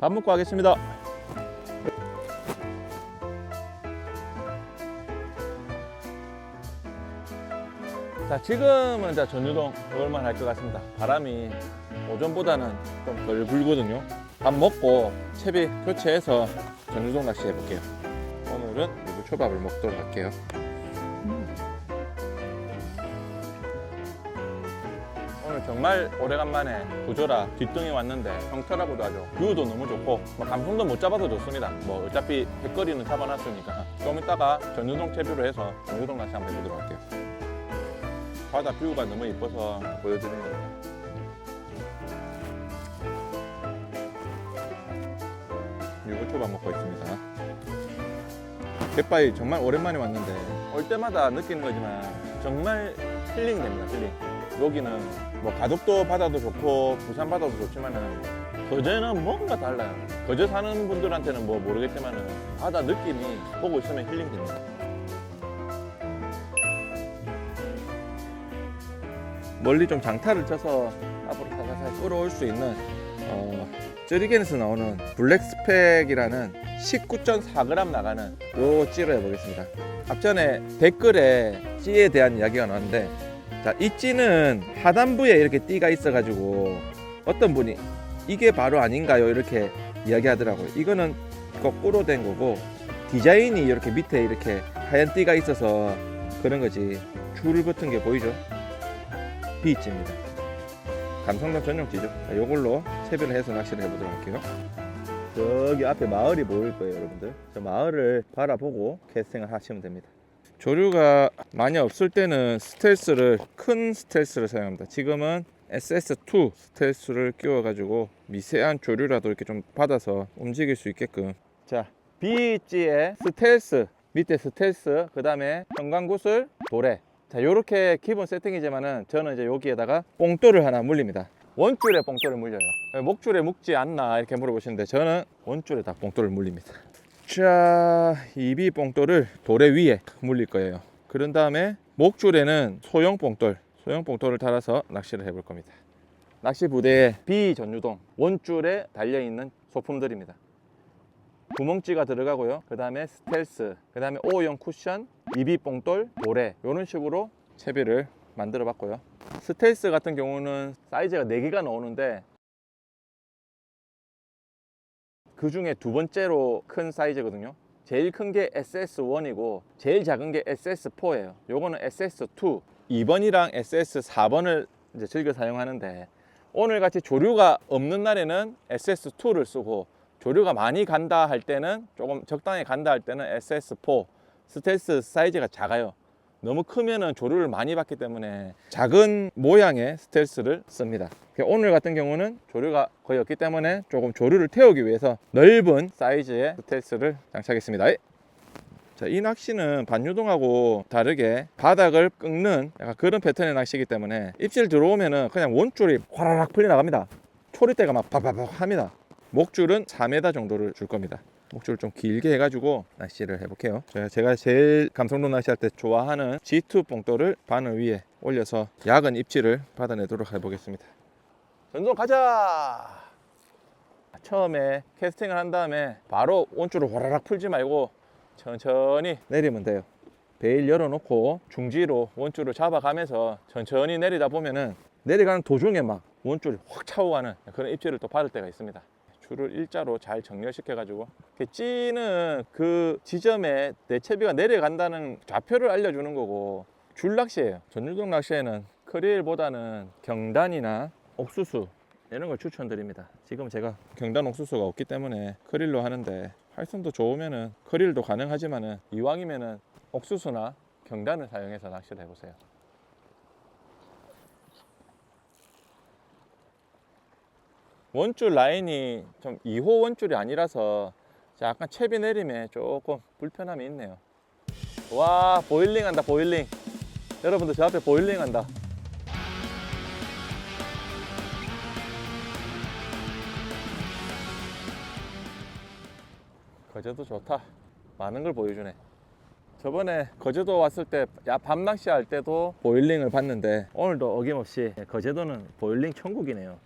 밥 먹고 하겠습니다. 자 지금은 자 전유동 그걸만 할 것 같습니다. 바람이 오전보다는 좀 덜 불거든요. 밥 먹고 채비 교체해서 전유동 낚시 해볼게요. 오늘은 유부 초밥을 먹도록 할게요. 정말 오래간만에 구조라 뒷등에 왔는데 형태라고도 하죠. 뷰도 너무 좋고 뭐 감성도 못 잡아도 좋습니다. 뭐 어차피 백거리는 잡아놨으니까 좀 이따가 전유동 채비로 해서 전유동 낚시 한번 해보도록 할게요. 바다 뷰가 너무 이뻐서 보여드리는 거예요. 유부초밥 먹고 있습니다. 갯바위 정말 오랜만에 왔는데 올 때마다 느끼는 거지만 정말 힐링 됩니다. 힐링. 여기는 뭐 가덕도 바다도 좋고 부산 바다도 좋지만은 거제는 뭔가 달라요. 거제 사는 분들한테는 뭐 모르겠지만은 바다 느낌이 보고 있으면 힐링 됩니다. 멀리 좀 장타를 쳐서 앞으로 살살살 끌어올 수 있는 어, 쩌리겐에서 나오는 블랙 스펙이라는 19.4g 나가는 요 찌를 해보겠습니다. 앞전에 댓글에 찌에 대한 이야기가 나왔는데 자, 이 찌는 하단부에 이렇게 띠가 있어가지고 어떤 분이 이게 바로 아닌가요? 이렇게 이야기하더라고요. 이거는 거꾸로 된 거고 디자인이 이렇게 밑에 이렇게 하얀 띠가 있어서 그런 거지. 줄 같은 게 보이죠? B찌입니다. 감성돔 전용찌죠. 자, 요걸로 채비를 해서 낚시를 해보도록 할게요. 저기 앞에 마을이 보일 거예요, 여러분들. 저 마을을 바라보고 캐스팅을 하시면 됩니다. 조류가 많이 없을 때는 스텔스를 큰 스텔스를 사용합니다. 지금은 SS2 스텔스를 끼워 가지고 미세한 조류라도 이렇게 좀 받아서 움직일 수 있게끔. 자, B지의 스텔스 밑에 스텔스, 그 다음에 형광구슬, 도래. 자, 요렇게 기본 세팅이지만은 저는 이제 여기에다가 뽕돌을 하나 물립니다. 원줄에 뽕돌을 물려요. 목줄에 묶지 않나 이렇게 물어보시는데 저는 원줄에 다 뽕돌을 물립니다. 자, 이비 뽕돌을 돌에 위에 물릴 거예요. 그런 다음에 목줄에는 소형 뽕돌, 소형 뽕돌을 달아서 낚시를 해볼 겁니다. 낚시 부대에 비전유동 원줄에 달려 있는 소품들입니다. 구멍찌가 들어가고요. 그 다음에 스텔스, 그 다음에 O형 쿠션, 이비 뽕돌, 모래 이런 식으로 채비를 만들어 봤고요. 스텔스 같은 경우는 사이즈가 4개가 나오는데 그 중에 두 번째로 큰 사이즈거든요. 제일 큰 게 SS1이고 제일 작은 게 SS4예요. 요거는 SS2, 2번이랑 SS4번을 이제 즐겨 사용하는데 오늘 같이 조류가 없는 날에는 SS2를 쓰고 조류가 많이 간다 할 때는 조금 적당히 간다 할 때는 SS4 스텔스 사이즈가 작아요. 너무 크면은 조류를 많이 받기 때문에 작은 모양의 스텔스를 씁니다. 오늘 같은 경우는 조류가 거의 없기 때문에 조금 조류를 태우기 위해서 넓은 사이즈의 스텔스를 장착했습니다. 자, 이 낚시는 반유동하고 다르게 바닥을 꺾는 약간 그런 패턴의 낚시이기 때문에 입질 들어오면은 그냥 원줄이 화라락 풀려 나갑니다. 초리대가 막 바바박 합니다. 목줄은 4m 정도를 줄 겁니다. 목줄을 좀 길게 해가지고 낚시를 해볼게요. 제가, 제일 감성돔 낚시할 때 좋아하는 G2 뽕돌을 바늘 위에 올려서 약은 입질을 받아내도록 해보겠습니다. 전동 가자! 처음에 캐스팅을 한 다음에 바로 원줄을 화라락 풀지 말고 천천히 내리면 돼요. 베일 열어놓고 중지로 원줄을 잡아가면서 천천히 내리다 보면은 내려가는 도중에 막 원줄이 확 차고 가는 그런 입질을 또 받을 때가 있습니다. 줄을 일자로 잘 정렬시켜 가지고 찌는 그 지점에 내 채비가 내려간다는 좌표를 알려주는 거고 줄 낚시예요. 전유동 낚시에는 크릴보다는 경단이나 옥수수 이런 걸 추천드립니다. 지금 제가 경단 옥수수가 없기 때문에 크릴로 하는데 활성도 좋으면은 크릴도 가능하지만은 이왕이면은 옥수수나 경단을 사용해서 낚시를 해보세요. 원줄 라인이 좀 2호 원줄이 아니라서 약간 채비 내림에 조금 불편함이 있네요. 와 보일링 한다 보일링. 여러분들 저 앞에 보일링 한다. 거제도 좋다. 많은 걸 보여주네. 저번에 거제도 왔을 때 밤 낚시 할 때도 보일링을 봤는데 오늘도 어김없이 거제도는 보일링 천국이네요.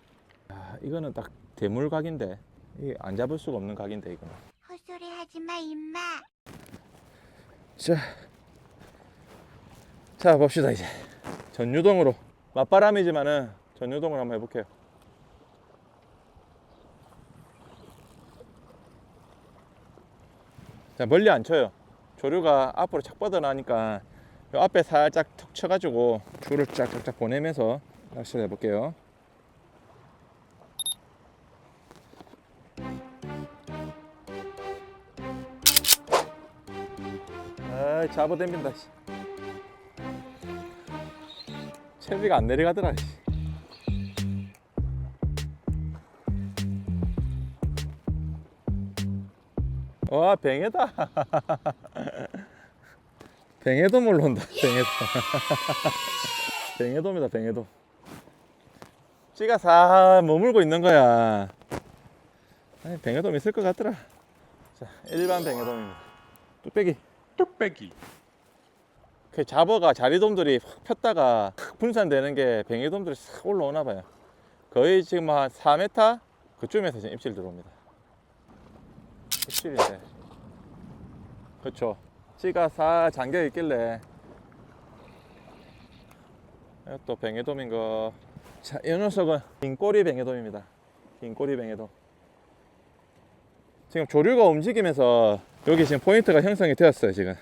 아, 이거는 딱 대물 각인데 이게 안 잡을 수가 없는 각인데 이거는. 헛소리 하지 마, 임마. 자, 자 봅시다 이제 전유동으로 맞바람이지만은 전유동으로 한번 해볼게요. 자 멀리 안 쳐요. 조류가 앞으로 착 뻗어나니까 요 앞에 살짝 턱 쳐가지고 줄을 쫙쫙쫙 보내면서 낚시를 해볼게요. 아, 잡아당긴다. 씨. 채비가 안 내려가더라. 씨. 와, 뱅에다. 뱅에돔 올라온다. 뱅에돔. 뱅에돔이다, 뱅에돔. 찌가 사 머물고 있는 거야. 아니, 뱅에돔 있을 것 같더라. 자, 일반 뱅에돔입니다. 뚝배기. 뚝배기 그 잡어가 자리돔들이 확 폈다가 확 분산되는 게 뱅에돔들이 싹 올라오나 봐요. 거의 지금 한 4m 그쯤에서 지금 입질 들어옵니다. 입질인데. 그렇죠. 찌가 사 잠겨 있길래 이것도 뱅에돔인 거. 자, 이 녀석은 긴 꼬리 뱅에돔입니다. 긴 꼬리 뱅에돔. 지금 조류가 움직이면서 여기 지금 포인트가 형성이 되었어요, 지금.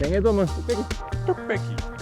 뱅에돔은 뚝배기. 뚝배기